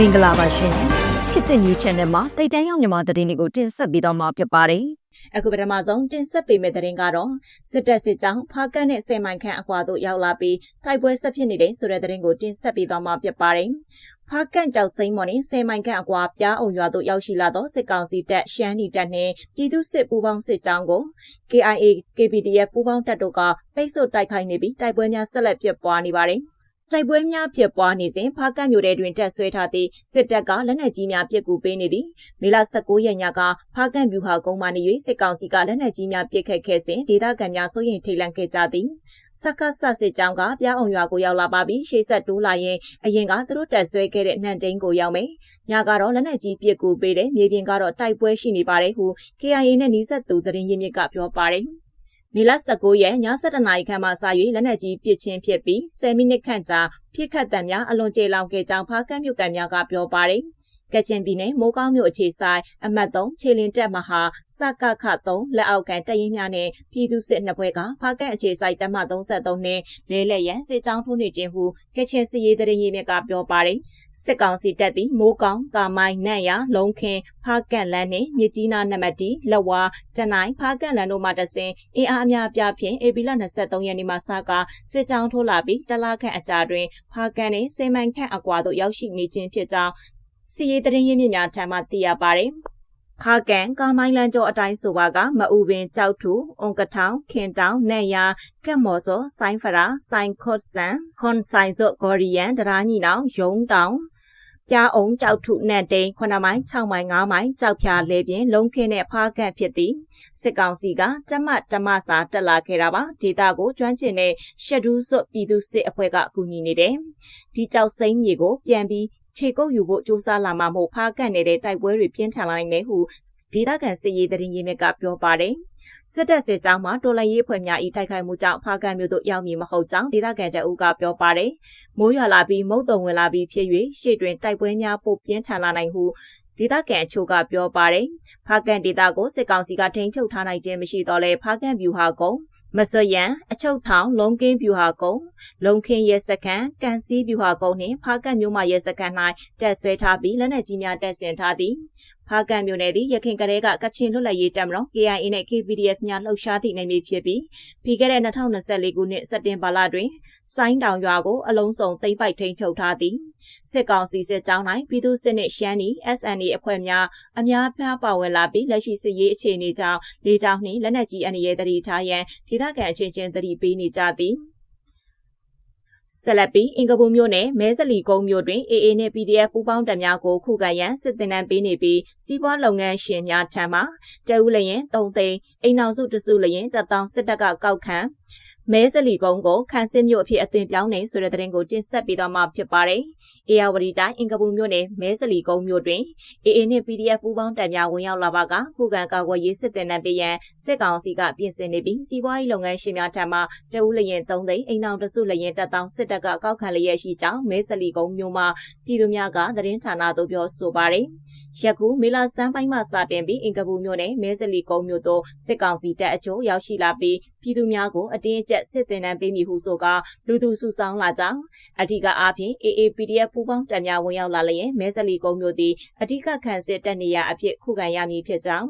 မင်္ဂလာပါရှင်ခေတ်သစ် new channel မှာတိတ်တန်းရောက်မြန်မာသတင်းတွေကိုတင်ဆက်ပေးတော့မှာဖြစ်ပါတယ်အခုပထမဆုံးတင်ဆက်ပေးမယ့်သတင်းကတော့စစ်တပ်စစ်ကြောင်းဖားကန့်နဲ့ဆယ်မိုင်ခန့်အကွာသို့ရောက်လာပြီးတိုက်ပွဲဆက်ဖြစ်နေတဲ့ဆိုတဲ့သတင်းကိုတင်ဆက်ပေးသွားမှာဖြစ်ပါတယ်။ဖားကန့်ကြောက်စိမ့်မော်နဲ့ဆယ်မိုင်ခန့်အကွာပြားအောင်ရွာသို့ရောက်ရှိလာသောစစ်ကောင်စီတပ်ရှမ်းနီတပ်နဲ့ပြည်သူစစ်ပူးပေါင်းစစ်ကြောင်းကို KIA KPDF ပူးပေါင်းတပ်တို့ကပိတ်ဆို့တိုက်ခိုက်နေပြီးတိုက်ပွဲများဆက်လက်ဖြစ်ပွားနေပါတယ်။ တိုက်ပွဲများဖြစ်ပွားနေစဉ်ဖားကန့်မြို့ထဲတွင်တက်ဆွဲထားသည့်စစ်တပ်ကလက်နက်ကြီးများပစ်ကူပေးနေသည်မေလ19ရက်ညကဖားကန့်ဗျူဟာကုန်းမှနေ၍စစ်ကောင်စီကလက်နက်ကြီးများပစ်ခတ်ခဲ့စဉ်ဒေသခံများစိုးရိမ်ထိတ်လန့်ခဲ့ကြသည်စက္ကဆစစ်ကြောင်းကပြားအောင်ရွာကိုရောက်လာပါပြီးရှေ့ဆက်တိုးလာရင်အရင်ကသူတို့တက်ဆွဲခဲ့တဲ့နှံတိန်ကိုရောက်မယ်ညကတော့လက်နက်ကြီးပစ်ကူပေးတယ်မြေပြင်ကတော့တိုက်ပွဲရှိနေပါတယ်ဟု KIA နဲ့နှီးဆက်သူသတင်းရင်းမြစ်ကပြောပါတယ် မေလ19ရက်ည7:00နာရီခန့်မှစ၍လက်နက်ကြီးပစ်ချင်းဖြစ်ပြီး10မိနစ်ခန့်ကြာပြစ်ခတ်တံများအလွန်ကျေလောင်ခဲ့ကြောင်းဖားကန့်မြို့ကန်များကပြောပါတယ်။ ကချင်ပြည်နယ်မိုးကောင်းမြို့အခြေဆိုင်အမှတ်3ခြေလင်းတက်မဟာစကခ3လက်အောက်ကန်တရင်များနဲ့ပြည်သူစစ်နှစ်ဘွဲကဖားကန့်အခြေဆိုင်တမ33နဲ့လဲလက်ရန်စစ်ကြောင်းထိုးနေခြင်းဟုကချင်စီရေးတရင်ရေးမြက်ကပြောပါတယ်စစ်ကောင်စီတပ်သည်မိုးကောင်းကာမိုင်းနန့်ရလုံခင်ဖားကန့်လန်းနှင့်မြစ်ကြီးနားနံပါတ်တီလက်ဝါတနိုင်ဖားကန့်လန်းတို့မှတဆင်အင်အားအများအပြားဖြင့်ဧပြီလ23ရက်နေ့မှစကစစ်ကြောင်းထိုးလာပြီးတလားခန့်အကြာတွင်ဖားကန့်နှင့်စေမိုင်ခန့်အကွာသို့ရောက်ရှိနေခြင်းဖြစ်ကြောင်း စီရေးတရင်ရင်းမြစ်များထံမှသိရပါတယ်။ခါကန်ကာမိုင်းလန်ကျော်အတိုင်းဆိုပါကမအူပင်ကြောက်ထူအုံကထောင်ခင်တောင်နက်ယာကက်မော်စောဆိုင်းဖရာဆိုင်းခော့ဆန်ခွန်ဆိုင်စောဂေါ်ရီယန်တရာညီနောင်ယုံတောင်ကြားအောင်ကြောက်ထုနန့်တိန်9မိုင်6မိုင်5မိုင်ကြောက်ဖြာလေပြင်းလုံးခင်းနဲ့ဖားကန့်ဖြစ်သည်စစ်ကောင်စီကတမတ်တမစာတက်လာခဲ့တာပါဒေတာကိုကျွမ်းကျင်တဲ့ရှက်ဒူးစွတ်ပြည်သူစစ်အဖွဲ့ကအကူအညီနေတယ်ဒီကြောက်စိမ့်မြေကိုပြန်ပြီး ခြေကုပ်ယူဖို့စူးစမ်းလာမှမဟုတ်ဖားကန့်နေတဲ့တိုက်ပွဲတွေပြင်းထန်လာနိုင်တယ်ဟုဒေသခံစစ်ရေးတရင်ရေးမြစ်ကပြောပါတယ်။စစ်တပ်စစ်ကြောင်းမှာတော်လရေးဖွဲ့များဤတိုက်ခိုက်မှုကြောင့်ဖားကန့်မြို့သို့ရောက်မည်မဟုတ်ကြောင်းဒေသခံတအုပ်ကပြောပါတယ်။မိုးရွာလာပြီးမုတ်တုံဝင်လာပြီးဖြစ်၍ရှေ့တွင်တိုက်ပွဲများပိုပြင်းထန်လာနိုင်ဟုဒေသခံအချို့ကပြောပါတယ်။ဖားကန်ဒေသကိုစစ်ကောင်စီကထိန်းချုပ်ထားနိုင်ခြင်းမရှိတော့လဲဖားကန်ဗျူဟာကုန်း မစွရန်အချုပ်ထောင်လုံကင်းဗျူဟာကုန်းလုံခင်းရဲစခန်းကန်စီဗျူဟာကုန်းနှင့်ဖားကန်မြို့မှရဲစခန်း၌တက်ဆွဲထားပြီးလက်နက်ကြီးများတပ်ဆင်ထားသည်ဖားကန်မြို့နယ်သည်ရခိုင်ကလေးကကချင်လွတ်လပ်ရေးတပ်မတော် KIA နဲ့ KPDF များလှုပ်ရှားသည့်နယ်မြေဖြစ်ပြီးပြီးခဲ့တဲ့2024ခုနှစ်စက်တင်ဘာလတွင်ဆိုင်းတောင်ရွာကိုအလုံးစုံသိမ်းပိုက်ထိန်းချုပ်ထားသည်စစ်ကောင်စီစစ်ကြောင်း၌ပြည်သူစစ်နှင့်ရှမ်းနီ SNA အဖွဲ့များအများပြားပါဝင်လာပြီးလက်ရှိစစ်ရေးအခြေအနေကြောင့်လေကြောင်းနှင့်လက်နက်ကြီးအန္တရာယ်တတိထားရန်ဒေသခံအချင်းချင်းတတိပေးနေကြသည်ဆက်လက်ပြီးအင်္ဂပူမြို့နယ်မဲစလီကုန်းမြို့တွင် AA နှင့် PDF ပူးပေါင်းတပ်များကိုခုခံရန်စစ်တင်နန်းပေးနေပြီးစီးပွားလုပ်ငန်းရှင်များထံမှတအူးလျင်3သိန်းအိမ်အောင်စုတစုလျင်1000စစ်တပ်ကကောက်ခံ မဲစလီကုန်းကိုခန်းစင်းမြို့အဖြစ်အသွင်ပြောင်းနေဆိုတဲ့သတင်းကိုတင်ဆက်ပေးသွားမှာဖြစ်ပါတယ်။အေယာဝတီတိုင်းအင်္ဂပူမြို့နယ်မဲစလီကုန်းမြို့တွင် AA နှင့် PDF ပူးပေါင်းတပ်များဝင်ရောက်လာပါကခုခံကာကွယ်ရေးစစ်တင်နံပေးရန်စစ်ကောင်စီကပြင်ဆင်နေပြီးစီးပွားရေးလုပ်ငန်းရှင်များထံမှတအူးလျင်3သိန်းအိမ်အောင်တစုလျင်တက်တောင်းစစ်တပ်ကကောက်ခံလျက်ရှိကြောင်းမဲစလီကုန်းမြို့မှာပြည်သူများကသတင်းဌာနသို့ပြောဆိုပါတယ်။ယခုမေလာစမ်းပိုင်းမှစတင်ပြီးအင်္ဂပူမြို့နယ်မဲစလီကုန်းမြို့သို့စစ်ကောင်စီတပ်အချို့ရောက်ရှိလာပြီးပြည်သူများကိုအတင်းအကျပ်စစ်တင်နန်းပေးမည်ဟုဆိုကလူသူစုဆောင်းလာကြောင်းအထူးကအားဖြင့် AAPDF ပူးပေါင်းတပ်များဝင်ရောက်လာလျင်မဲစလီကုန်းမြို့သည်အထူးကခံစစ်တပ်နေရာအဖြစ်ခုခံရမည်ဖြစ်ကြောင်း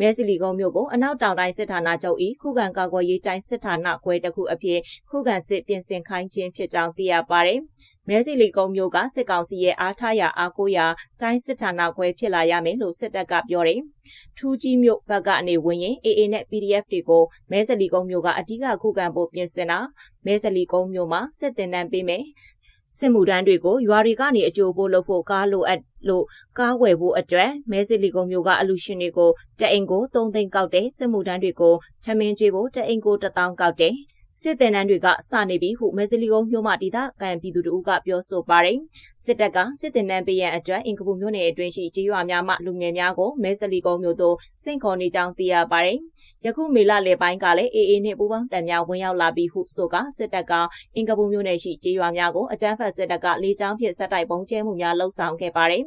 မဲစလီကုန်းမြို့ကိုအနောက်တောင်တိုင်းစစ်ဌာနချုပ်၏ခုခံကာကွယ်ရေးတိုင်းစစ်ဌာနခွဲတစ်ခုအဖြစ်ခုခံစစ်ပြင်ဆင်ခိုင်းခြင်းဖြစ်ကြောင်းသိရပါတယ် မဲစီလီကုန်းမျိုးကစစ်ကောင်စီရဲ့အားထားရာအားကိုးရာတိုင်းစစ်ဌာနခွဲဖြစ်လာရမယ်လို့စစ်တပ်ကပြောတယ်။ထူးကြီးမျိုးဘက်ကနေဝင်ရင် AA နဲ့ PDF တွေကိုမဲစလီကုန်းမျိုးကအဓိကခုခံဖို့ပြင်ဆင်တာမဲစလီကုန်းမျိုးမှာစစ်တင်တန်းပေးမယ်။စစ်မှုထမ်းတွေကိုရွာတွေကနေအကျိုးဖို့လုပ်ဖို့ကားလိုအပ်လို့ကားဝယ်ဖို့အတွက်မဲစစ်လီကုံမျိုးကအလူရှင်တွေကိုတအိမ်ကို3သိန်းကောက်တယ်စစ်မှုထမ်းတွေကိုထမင်းကျွေးဖို့တအိမ်ကို1000ကောက်တယ် စစ်တပ်နန်းတွေကစနေပြီဟုမဲစလီကုန်းမြို့မှဒေသခံပြည်သူတို့ကပြောဆိုပါတယ်စစ်တပ်ကစစ်တပ်နန်းပေးရန်အတွက်အင်ကပူမြို့နယ်အတွင်းရှိကြေးရွာများမှလူငယ်များကိုမဲစလီကုန်းမြို့သို့စင့်ခေါ်နေကြောင်းသိရပါတယ်ယခုမေလလယ်ပိုင်းကလည်းအေအေနှင့်ပူးပေါင်းတပ်များဝင်ရောက်လာပြီးဟုဆိုကစစ်တပ်ကအင်ကပူမြို့နယ်ရှိကြေးရွာများကိုအကြမ်းဖက်စစ်တပ်ကလေကြောင်းဖြင့်ဆက်တိုက်ပုံကျဲမှုများလှုပ်ဆောင်ခဲ့ပါတယ်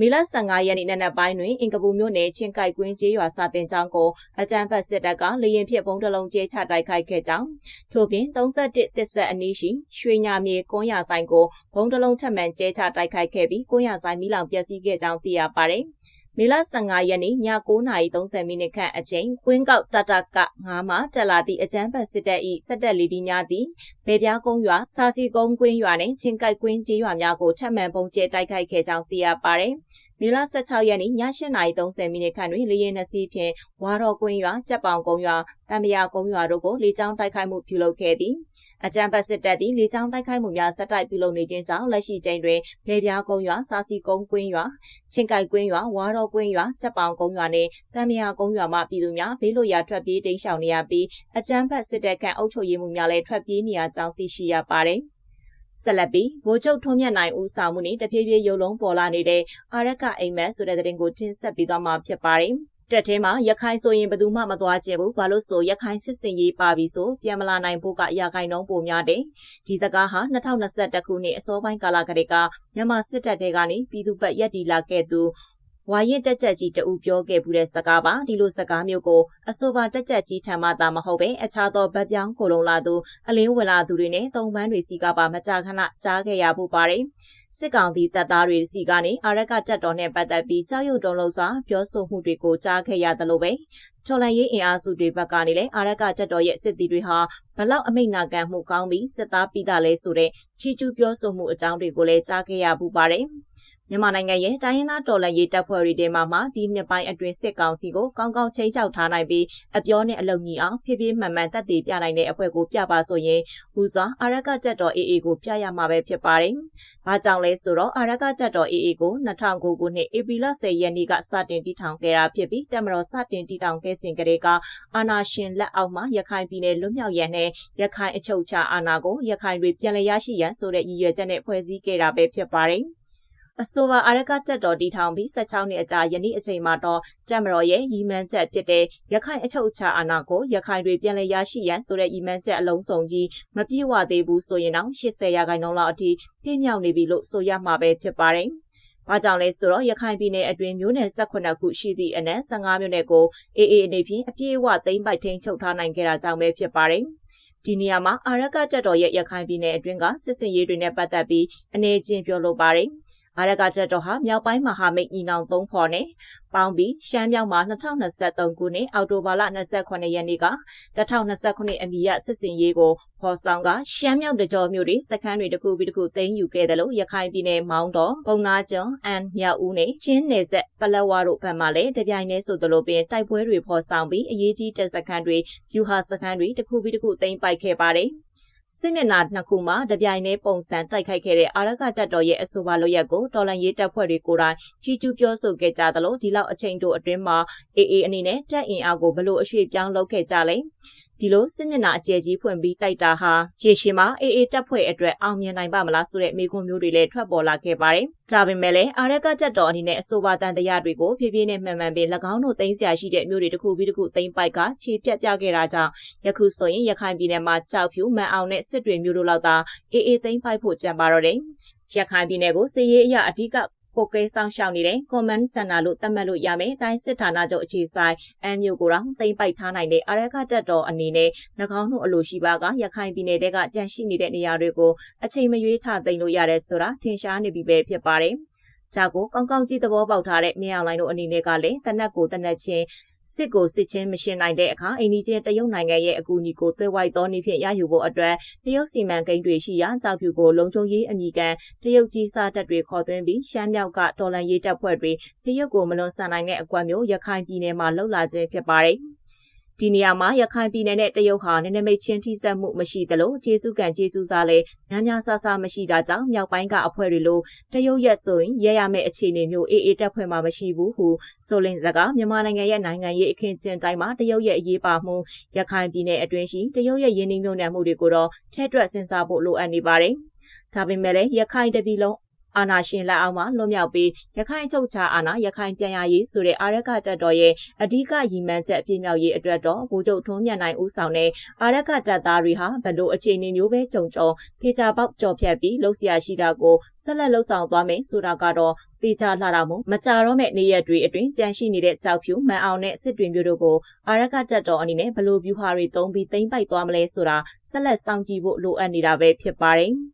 မေလ15ရက်နေ့နနက်ပိုင်းတွင်အင်ကပူမြို့နယ်ချင်းကိုက်ကွင်းကျေးရွာစာတင်ကျောင်းကိုအကြမ်းဖက်စစ်တပ်ကလေရင်ဖြင့်ပုံတလုံးကျဲချတိုက်ခိုက်ခဲ့ကြောင်းထို့ပြင်31တစ်ဆက်အနီးရှိရွှေညာမြေကွန်းရဆိုင်ကိုဘုံတလုံးထပ်မံကျဲချတိုက်ခိုက်ခဲ့ပြီးကွန်းရဆိုင်မိလောင်ပျက်စီးခဲ့ကြောင်းသိရပါတယ်။မေလ15ရက်နေ့ည9:30မိနစ်ခန့်အချိန်ကွင်းကောက်တတက9မှာတက်လာသည့်အကြမ်းဖက်စစ်တပ်၏စက်တက်လီဒီများသည်ဗေပြားကုန်းရွာစာစီကုန်းကွင်းရွာနှင့်ချင်းကိုက်ကွင်းကျေးရွာများကိုထပ်မံပုံကျဲတိုက်ခိုက်ခဲ့ကြောင်းသိရပါသည်။မေလ16ရက်နေ့ည8:30မိနစ်ခန့်တွင်လေရင်နှစီးဖြင့်ဝါတော်ကွင်းရွာကြက်ပောင်ကုန်းရွာတံမယာကုန်းရွာတို့ကိုလေကြောင်းတိုက်ခိုက်မှုပြုလုပ်ခဲ့သည်။အကြံပတ်စစ်တပ်သည်လေကြောင်းတိုက်ခိုက်မှုများဆက်တိုက်ပြုလုပ်နေခြင်းကြောင့်လက်ရှိချိန်တွင်ဗေပြားကုန်းရွာစာစီကုန်းကွင်းရွာချင်းကိုက်ကွင်းရွာဝါတော်ကွင်းရွာကြက်ပောင်ကုန်းရွာနှင့်တံမယာကုန်းရွာမှပြည်သူများဘေးလွတ်ရာထွက်ပြေးတိမ်းရှောင်နေရပြီးအကြံဖတ်စစ်တပ်ကအုပ်ချုပ်ရေးမှုများလည်းထွက်ပြေးနေရကြောင်းသိရှိရပါတယ်။ဆက်လက်ပြီးဗိုလ်ချုပ်ထွန်းမြတ်နိုင်ဦးဆောင်မှုနှင့်တဖြည်းဖြည်းရုံလုံးပေါ်လာနေတဲ့အာရကအိမ်မက်ဆိုတဲ့တဲ့တင်ကိုတင်ဆက်ပြီးသွားမှာဖြစ်ပါတယ်။တက်ထဲမှာရခိုင်ဆိုရင်ဘယ်သူမှမသွားကျင်ဘူးဘာလို့ဆိုရခိုင်စစ်စင်ရေးပါပြီဆိုပြန်မလာနိုင်ဖို့ကရာခိုင်နှုန်းပိုများတယ်ဒီစကားဟာ2021ခုနှစ်အစောပိုင်းကာလကတည်းကမြန်မာစစ်တပ်တွေကနေပြည်သူ့ဘက်ရက်တီလာခဲ့သူ ဝါရင်တက်ချက်ကြီးတဦးပြောခဲ့ဘူးတဲ့စကားပါဒီလိုစကားမျိုးကိုအဆိုပါတက်ချက်ကြီးထံမှသာမဟုတ်ပဲအခြားသောဗတ်ပြောင်းကိုလုံးလာသူအလင်းဝင်လာသူတွေနဲ့တုံပန်းတွေစီကပါမကြာခဏကြားခဲ့ရဖို့ပါတယ် စစ်ကောင်စီတပ်သားတွေစီကနေအာရကတက်တော်နဲ့ပတ်သက်ပြီးကြောက်ရွံ့တုံလုံးစွာပြောဆိုမှုတွေကိုကြားခဲ့ရတယ်လို့ပဲထော်လန်ရေးအင်အားစုတွေဘက်ကနေလည်းအာရကတက်တော်ရဲ့စစ်သည်တွေဟာဘလောက်အမိတ်နာခံမှုကောင်းပြီးစစ်သားပြီးသားလဲဆိုတဲ့ချီကျူးပြောဆိုမှုအကြောင်းတွေကိုလည်းကြားခဲ့ရပူပါတယ်မြန်မာနိုင်ငံရဲ့တိုင်းရင်းသားတော်လှန်ရေးတပ်ဖွဲ့တွေထဲမှာမှဒီနှစ်ပိုင်းအတွင်းစစ်ကောင်စီကိုကောင်းကောင်းချိန်ချောက်ထားနိုင်ပြီးအပြောနဲ့အလုံကြီးအောင်ဖြည်းဖြည်းမှန်မှန်တက်တည်ပြနိုင်တဲ့အဖွဲ့ကိုပြပါဆိုရင်ဦးစွာအာရကတက်တော် AA ကိုပြရမှာပဲဖြစ်ပါတယ်။ဘာကြောင့်လဲဆိုတော့အာရကတက်တော် AA ကို2009ခုနှစ်ဧပြီလ10ရက်နေ့ကစတင်တည်ထောင်ခဲ့တာဖြစ်ပြီးတမတော်စတင်တည်ထောင်ခဲ့စဉ်ကတည်းကအာနာရှင်လက်အောက်မှာရခိုင်ပြည်နယ်လွတ်မြောက်ရန်နဲ့ရခိုင်အချုပ်ချအာဏာကိုရခိုင်တွေပြန်လည်ရရှိရန်ဆိုတဲ့ရည်ရွယ်ချက်နဲ့ဖွဲ့စည်းခဲ့တာပဲဖြစ်ပါတယ်။ အဆိုပါအာရကတက်တော်တီထောင်ပြီး16နှစ်အကြာယနေ့အချိန်မှာတော့တက်မတော်ရဲ့ရည်မှန်းချက်ဖြစ်တဲ့ရခိုင်အချုပ်အခြာအာဏာကိုရခိုင်တွေပြန်လည်ရရှိရန်ဆိုတဲ့ရည်မှန်းချက်အလုံးစုံကြီးမပြည့်ဝသေးဘူးဆိုရင်တော့80ရာခိုင်နှုန်းလောက်အထိပြည့်မြောက်နေပြီလို့ဆိုရမှာပဲဖြစ်ပါတယ်။ဘာကြောင့်လဲဆိုတော့ရခိုင်ပြည်နယ်အတွင်းမျိုးနယ်18ခုရှိသည့်အနက်15မြို့နယ်ကိုအေအေအနေဖြင့်အပြည့်အဝသိမ်းပိုက်ထိန်းချုပ်ထားနိုင်ခဲ့တာကြောင့်ပဲဖြစ်ပါတယ်။ဒီနေရာမှာအာရကတက်တော်ရဲ့ရခိုင်ပြည်နယ်အတွင်းကစစ်စင်ရေးတွေနဲ့ပတ်သက်ပြီးအနေချင်းပြောလိုပါတယ်။ အာရကတက်တော်ဟာမြောက်ပိုင်းမဟာမိတ်ညီနောင်သုံးဖော်နဲ့ပေါင်းပြီးရှမ်းမြောက်မှာ2023ခုနှစ်အောက်တိုဘာလ28ရက်နေ့က2029အမီရစစ်စင်ရေးကိုဖော်ဆောင်ကရှမ်းမြောက်တကြောမျိုးတွေစခန်းတွေတစ်ခုပြီးတစ်ခုသိမ်းယူခဲ့တယ်လို့ရခိုင်ပြည်နယ်မောင်းတော်ပုံနာကျွန်းအန်မြောက်ဦးနဲ့ချင်းနယ်ဆက်ပလက်ဝါတို့ဘက်မှလည်းတပြိုင်တည်းဆိုသလိုပင်တိုက်ပွဲတွေဖော်ဆောင်ပြီးအရေးကြီးတပ်စခန်းတွေဖြူဟာစခန်းတွေတစ်ခုပြီးတစ်ခုသိမ်းပိုက်ခဲ့ပါတယ်။ စစ်မျက်နှာနှစ်ခုမှာတပြိုင်တည်းပုံစံတိုက်ခိုက်ခဲ့တဲ့အာရကတပ်တော်ရဲ့အဆိုပါလို့ရက်ကိုတော်လန်ရေးတပ်ဖွဲ့တွေကိုယ်တိုင်ချီကျူးပြောဆိုခဲ့ကြသလိုဒီလောက်အချိန်တို့အတွင်းမှာအေအေအနေနဲ့တပ်အင်အားကိုဘလို့အရွှေ့ပြောင်းလုပ်ခဲ့ကြလဲဒီလိုစစ်မျက်နှာအကျယ်ကြီးဖွင့်ပြီးတိုက်တာဟာရေရှည်မှာအေအေတပ်ဖွဲ့အတွက်အောင်မြင်နိုင်ပါမလားဆိုတဲ့မေးခွန်းမျိုးတွေလည်းထွက်ပေါ်လာခဲ့ပါတယ်။ဒါပေမဲ့လည်းအာရကတပ်တော်အနေနဲ့အဆိုပါတန်တရားတွေကိုဖြည်းဖြည်းနဲ့မှန်မှန်ပင်၎င်းတို့သိမ်းဆရာရှိတဲ့မျိုးတွေတစ်ခုပြီးတစ်ခုသိမ်းပိုက်ကခြေပြတ်ပြခဲ့တာကြောင့်ယခုဆိုရင်ရခိုင်ပြည်နယ်မှာကြောက်ဖြူမန်အောင်နဲ့စစ်တွေမျိုးတို့လောက်သာအေအေသိမ်းပိုက်ဖို့ကြံပါတော့တယ်။ရခိုင်ပြည်နယ်ကိုစစ်ရေးအရအဓိက ကိုကဲဆောင်ရှောက်နေတဲ့ command center လို့သတ်မှတ်လို့ရမယ်။တိုင်းစစ်ဌာနချုပ်အခြေဆိုင်အမ်မြို့ကိုတော့သိမ်းပိုက်ထားနိုင်တဲ့အာရခတက်တော်အနေနဲ့၎င်းတို့အလိုရှိပါကရခိုင်ပြည်နယ်တဲကကြန့်ရှိနေတဲ့နေရာတွေကိုအချိန်မရွေးထသိမ်းလို့ရတယ်ဆိုတာထင်ရှားနေပြီပဲဖြစ်ပါတယ်။ဂျာကိုကောင်းကောင်းကြည့်သဘောပေါက်ထားတဲ့မြေအောင်လိုင်းတို့အနေနဲ့ကလည်းတနက်ကိုတနက်ချင်း စစ်ကိုစစ်ချင်းမရှင်းနိုင်တဲ့အခါအိန္ဒိချင်းတရုတ်နိုင်ငံရဲ့အကူအညီကိုသွေးဝိုက်သောနည်းဖြင့်ရယူဖို့အတွက်တရုတ်စီမံကိန်းတွေရှိရာကြောက်ဖြူကိုလုံခြုံရေးအမိကန်တရုတ်ကြီးစားတပ်တွေခေါ်သွင်းပြီးရှမ်းမြောက်ကတော်လန်ရေးတပ်ဖွဲ့တွေတရုတ်ကိုမလွန်ဆန်နိုင်တဲ့အကွက်မျိုးရခိုင်ပြည်နယ်မှာလှုပ်လာခြင်းဖြစ်ပါတယ်။ ဒီနေရာမှာရခိုင်ပြည်နယ်နဲ့တရုတ်ဟာနည်းနည်းမိတ်ချင်းထိစပ်မှုမရှိသလိုကျေးဇူးကံကျေးဇူးစားလည်းများများဆဆမရှိတာကြောင့်မြောက်ပိုင်းကအဖွဲ့တွေလိုတရုတ်ရက်ဆိုရင်ရရမယ့်အခြေအနေမျိုးအေးအေးတက်ဖွဲ့မှာမရှိဘူးဟုဆိုလင်စကားမြန်မာနိုင်ငံရဲ့နိုင်ငံရေးအခင်းကျင်းတိုင်းမှာတရုတ်ရဲ့အရေးပါမှုရခိုင်ပြည်နယ်အတွင်းရှိတရုတ်ရဲ့ရင်းနှီးမြှုပ်နှံမှုတွေကိုတော့ထက်တွက်စဉ်းစားဖို့လိုအပ်နေပါတယ်။ဒါပေမဲ့လည်းရခိုင်တပြည်လုံး အာဏာရှင်လက်အောက်မှာလွတ်မြောက်ပြီးရခိုင်ချုပ်ချာအာဏာရခိုင်ပြန်ရရေးဆိုတဲ့အာရကတပ်တော်ရဲ့အဓိကရည်မှန်းချက်အပြည့်မြောက်ရေးအတွက်တော့ဗိုလ်ချုပ်ထွန်းမြတ်နိုင်ဦးဆောင်တဲ့အာရကတပ်သားတွေဟာဘယ်လိုအခြေအနေမျိုးပဲကြုံကြုံထေချာပေါက်ကြော်ဖြတ်ပြီးလှုပ်ရှားရှိတာကိုဆက်လက်လှုပ်ဆောင်သွားမယ်ဆိုတာကတော့တေချာလှတာမို့မကြတော့မဲ့နေရက်တွေအတွင်းကြန့်ရှိနေတဲ့ကြောက်ဖြူမန်အောင်နဲ့စစ်တွင်မျိုးတို့ကိုအာရကတပ်တော်အနေနဲ့ဘယ်လိုဗျူဟာတွေသုံးပြီးသိမ့်ပိုက်သွားမလဲဆိုတာဆက်လက်စောင့်ကြည့်ဖို့လိုအပ်နေတာပဲဖြစ်ပါတယ်။